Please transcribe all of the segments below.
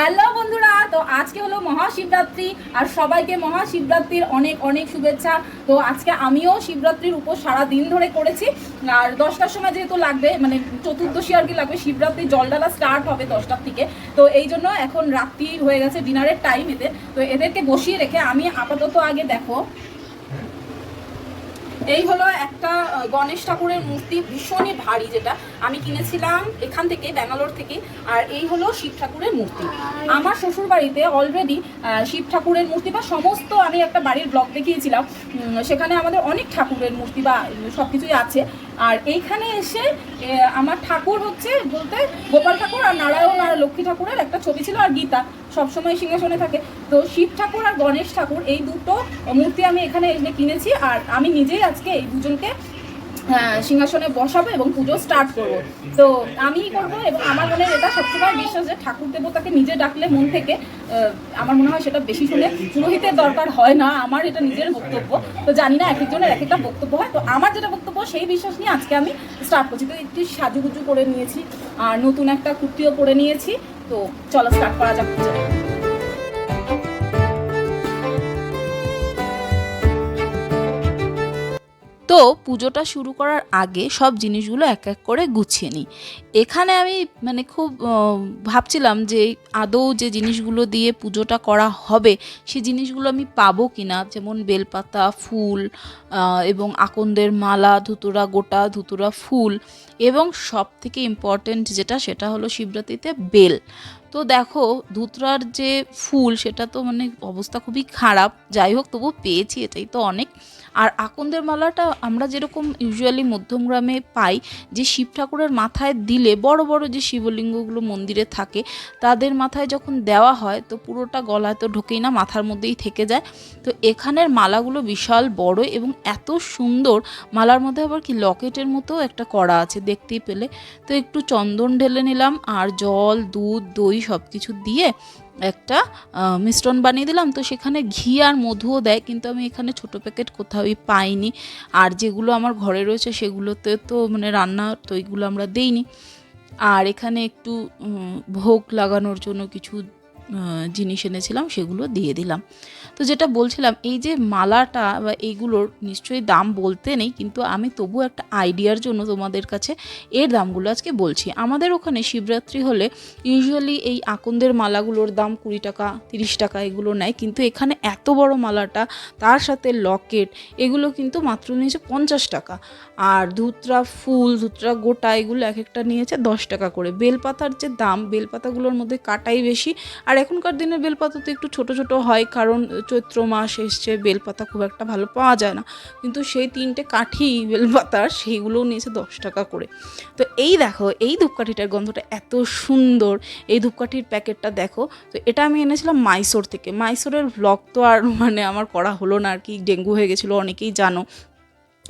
Hello বন্ধুরা, তো আজকে হলো মহাশিবরাত্রি আর সবাইকে মহাশিবরাত্রির অনেক অনেক শুভেচ্ছা। তো আজকে আমিও শিবরাত্রির উপর সারা দিন ধরে করেছি। আর দশটার সময় যেহেতু লাগবে মানে চতুর্দশী আর কি লাগবে শিবরাত্রি জলডালা স্টার্ট হবে দশটার থেকে তো এই জন্য এখন রাত্রি হয়ে গেছে ডিনারের টাইম এতে। তো এদেরকে বসিয়ে রেখে আমি আপাতত আগে দেখো এই হলো একটা গণেশ ঠাকুরের মূর্তি, ভীষণই ভারী যেটা। আমি কিনেছিলাম এখান থেকে, ব্যাঙ্গালোর থেকে, আর এই হলো শিব ঠাকুরের মূর্তি। আমার শ্বশুর বাড়িতে অলরেডি শিব ঠাকুরের মূর্তি বা সমস্ত আমি একটা বাড়ির ব্লগ দেখিয়েছিলাম। সেখানে আমাদের অনেক ঠাকুরের মূর্তি বা সব কিছুই আছে। আর এইখানে এসে আমার ঠাকুর হচ্ছে বলতে গোপাল ঠাকুর আর নারায়ণ আর লক্ষ্মী ঠাকুরের একটা ছবি ছিল আর গীতা, সবসময় সিংহাসনে থাকে। তো শিব ঠাকুর আর গণেশ ঠাকুর, এই দুটো মূর্তি আমি এখানে এনে কিনেছি আর আমি নিজেই আজকে এই দুজনকে সিংহাসনে বসাবো এবং পুজো স্টার্ট করব। তো আমি করব এবং আমার মনে এটা সবসময় বিশ্বাস যে ঠাকুর দেবতাকে নিজে ডাকলে মন থেকে আমার মনে হয় সেটা বেশি শুনে পুরোহিতের দরকার হয় না, আমার এটা নিজের বক্তব্য। তো জানি না এক একজনের এক একটা বক্তব্য হয়। তো আমার যেটা বক্তব্য সেই বিশ্বাস নিয়ে আজকে আমি স্টার্ট করছি। তো একটু সাজুগুজু করে নিয়েছি, আর নতুন একটা কুর্তিও পরে নিয়েছি। তো চলো স্টার্ট করা যাক পুজোটা শুরু করার আগে সব জিনিসগুলো এক এক করে গুছিয়ে নিই। এখানে আমি মানে খুব ভাবছিলাম যে আদৌ যে জিনিসগুলো দিয়ে পুজোটা করা হবে সেই জিনিসগুলো আমি পাবো কি না যেমন বেলপাতা, ফুল এবং আকন্দের মালা, ধুতুরা গোটা, ধুতুরা ফুল, এবং সব থেকে ইম্পর্ট্যান্ট যেটা, সেটা হলো শিবরাত্রিতে বেল। তো দেখো, ধুতরার যে ফুল, সেটা তো মানে অবস্থা খুবই খারাপ। যাই হোক তবু পেয়েছি, এটাই তো অনেক। আর আকন্দের মালাটা আমরা যেরকম ইউজুয়ালি মধ্যমগ্রামে পাই, যে শিব ঠাকুরের মাথায় দিলে, বড় বড় যে শিবলিঙ্গগুলো মন্দিরে থাকে, তাদের মাথায় যখন দেওয়া হয়, তো পুরোটা গলায় তো ঢোকেই না, মাথার মধ্যেই থেকে যায়। তো এখানের মালাগুলো বিশাল বড় এবং এত সুন্দর, মালার মধ্যে আবার কি লকেটের মতো একটা করা আছে দেখতেই পেলে। তো একটু চন্দন ঢেলে নিলাম, আর জল, দুধ, দই সব কিছু দিয়ে একটা মিশ্রণ বানিয়ে দিলাম। তো সেখানে ঘি আর মধুও দেয়, কিন্তু আমি এখানে ছোট প্যাকেট কোথাওই পাইনি। আর যেগুলো আমার ঘরে রয়েছে সেগুলোতে তো মানে রান্না তো এইগুলো আমরা দেইনি। আর এখানে একটু ভোগ লাগানোর জন্য কিছু জিনিস এনেছিলাম, সেগুলো দিয়ে দিলাম। তো যেটা বলছিলাম, এই যে মালাটা বা এইগুলোর নিশ্চয়ই দাম বলতে নেই, কিন্তু আমি তবু একটা আইডিয়ার জন্য তোমাদের কাছে এর দামগুলো আজকে বলছি। আমাদের ওখানে শিবরাত্রি হলে ইউজুয়ালি এই আকন্দের মালাগুলোর দাম কুড়ি টাকা, তিরিশ টাকা এগুলো নেয়, কিন্তু এখানে এত বড় মালাটা, তার সাথে লকেট, এগুলো কিন্তু মাত্র নিয়েছে পঞ্চাশ টাকা। আর ধুতরা ফুল, ধুতরা গোটা এগুলো এক একটা নিয়েছে দশ টাকা করে। বেলপাতার যে দাম, বেলপাতাগুলোর মধ্যে কাটাই বেশি, আর এখনকার দিনে বেলপাতা তো একটু ছোট ছোট হয়, কারণ চৈত্র মাস এসছে, বেলপাতা খুব একটা ভালো পাওয়া যায় না। কিন্তু সেই তিনটে কাঠি বেলপাতার সেইগুলোও নিয়েছে দশ টাকা করে। তো এই দেখো, এই ধূপকাঠিটার গন্ধটা এত সুন্দর। এই ধূপকাঠির প্যাকেটটা দেখো, তো এটা আমি এনেছিলাম মাইসোর থেকে। মাইসোরের ব্লগ তো আর মানে আমার করা হলো না আর কি, ডেঙ্গু হয়ে গেছিল, অনেকেই জানো।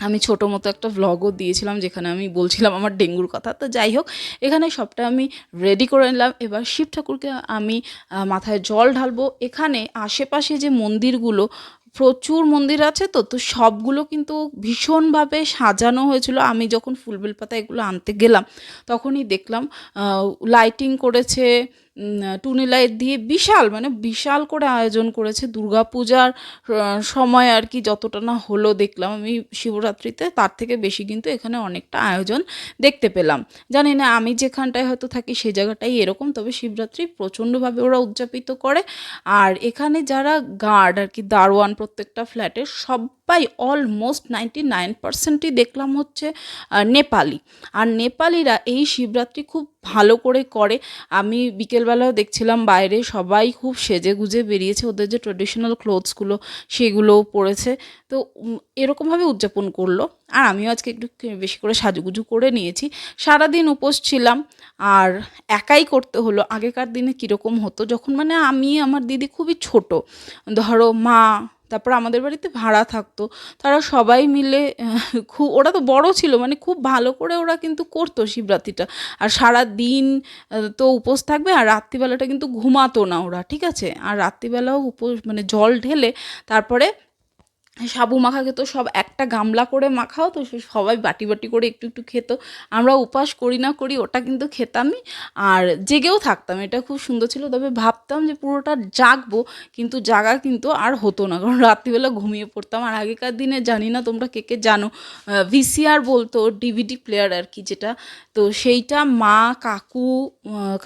আমি ছোটো মতো একটা ভ্লগও দিয়েছিলাম যেখানে আমি বলছিলাম আমার ডেঙ্গুর কথা। তো যাই হোক, এখানে সবটা আমি রেডি করে নিলাম। এবার শিব ঠাকুরকে আমি মাথায় জল ঢালবো। এখানে আশেপাশে যে মন্দিরগুলো, প্রচুর মন্দির আছে তো তো সবগুলো কিন্তু ভীষণভাবে সাজানো হয়েছিল। আমি যখন ফুল বেলপাতা এগুলো আনতে গেলাম, তখনই দেখলাম লাইটিং করেছে টুনি লাইট দিয়ে বিশাল মানে বিশাল করে আয়োজন করেছে দুর্গাপূজার সময় আর কি যতটা না হলো দেখলাম আমি শিবরাত্রিতে, তার থেকে বেশি কিন্তু এখানে অনেকটা আয়োজন দেখতে পেলাম। জানি না আমি যেখানটায় হয়তো থাকি সেই জায়গাটাই এরকম, তবে শিবরাত্রি প্রচণ্ডভাবে ওরা উদযাপিত করে। আর এখানে যারা গার্ড আর কি, দারোয়ান প্রত্যেকটা ফ্ল্যাটের সবাই অলমোস্ট নাইনটি নাইন পার্সেন্টই দেখলাম হচ্ছে নেপালি। আর নেপালিরা এই শিবরাত্রি খুব ভালো করে করে। আমি বিকেলবেলাও দেখছিলাম বাইরে সবাই খুব সেজে গুজে বেরিয়েছে। ওদের যে ট্রেডিশনাল ক্লোথসগুলো সেগুলোও পরেছে। তো এরকমভাবে উদযাপন করল। আর আমিও আজকে একটু বেশি করে সাজুগুজু করে নিয়েছি। সারাদিন উপোস ছিলাম। আর একাই করতে হলো। আগেকার দিনে কীরকম হতো? যখন মানে আমি, আমার দিদি খুবই ছোট। ধরো মা তারপর আমাদের বাড়িতে ভাড়া থাকতো। তারা সবাই মিলে খুব, ওরা তো বড় ছিল মানে খুব ভালো করে ওরা কিন্তু করতো শিবরাত্রিটা। আর সারা দিন তো উপোস থাকবে, আর রাত্রিবেলাটা কিন্তু ঘুমাতো না ওরা, ঠিক আছে? আর রাত্রিবেলাও উপোস মানে জল ঢেলে তারপরে সাবু মাখা খেত সব একটা গামলা করে মাখাও, তো সবাই বাটি বাটি করে একটু একটু খেত। আমরা উপাস করি না করি, ওটা কিন্তু খেতামই আর জেগেও থাকতাম, এটা খুব সুন্দর ছিল। তবে ভাবতাম যে পুরোটা জাগবো, কিন্তু জাগা কিন্তু আর হতো না। কারণ রাত্রিবেলা ঘুমিয়ে পড়তাম। আর আগেকার দিনে জানি না তোমরা কে কে জানো ভিসিআর বলতো, ডিভিডি প্লেয়ার আর কি যেটা। তো সেইটা মা, কাকু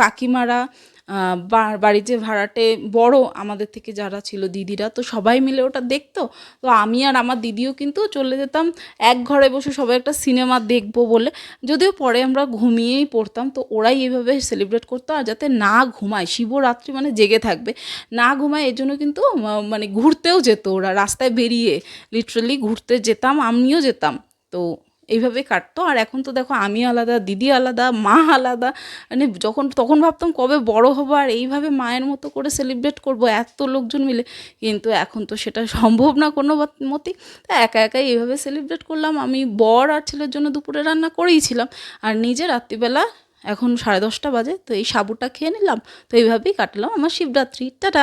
কাকিমারা বাড়িতে ভাড়াটে বড় আমাদের থেকে যারা ছিল দিদিরা, তো সবাই মিলে ওটা দেখতো। তো আমি আর আমার দিদিও কিন্তু চলে যেতাম, এক ঘরে বসে সবাই একটা সিনেমা দেখব বলে। যদিও পরে আমরা ঘুমিয়েই পড়তাম, তো ওরাই এইভাবে সেলিব্রেট করতো আর যাতে না ঘুমায়। শিবরাত্রি মানে জেগে থাকবে। না ঘুমায় এর জন্য কিন্তু মানে ঘুরতেও যেত ওরা। রাস্তায় বেরিয়ে লিটারালি ঘুরতে যেতাম, আমিও যেতাম। তো এইভাবে কাটতো। আর এখন তো দেখো আমি আলাদা, দিদি আলাদা, মা আলাদা। মানে যখন, তখন ভাবতাম কবে বড় হব আর এইভাবে মায়ের মতো করে সেলিব্রেট করব এত লোকজন মিলে। কিন্তু এখন তো সেটা সম্ভব না কোনো মতেই তা একা একাই এইভাবে সেলিব্রেট করলাম। আমি বর আর ছেলের জন্য দুপুরে রান্না করেইছিলাম আর নিজে রাত্রিবেলা এখন সাড়ে দশটা বাজে, তো এই সাবুটা খেয়ে নিলাম। তো এইভাবেই কাটলাম আমার শিবরাত্রি। টাটা!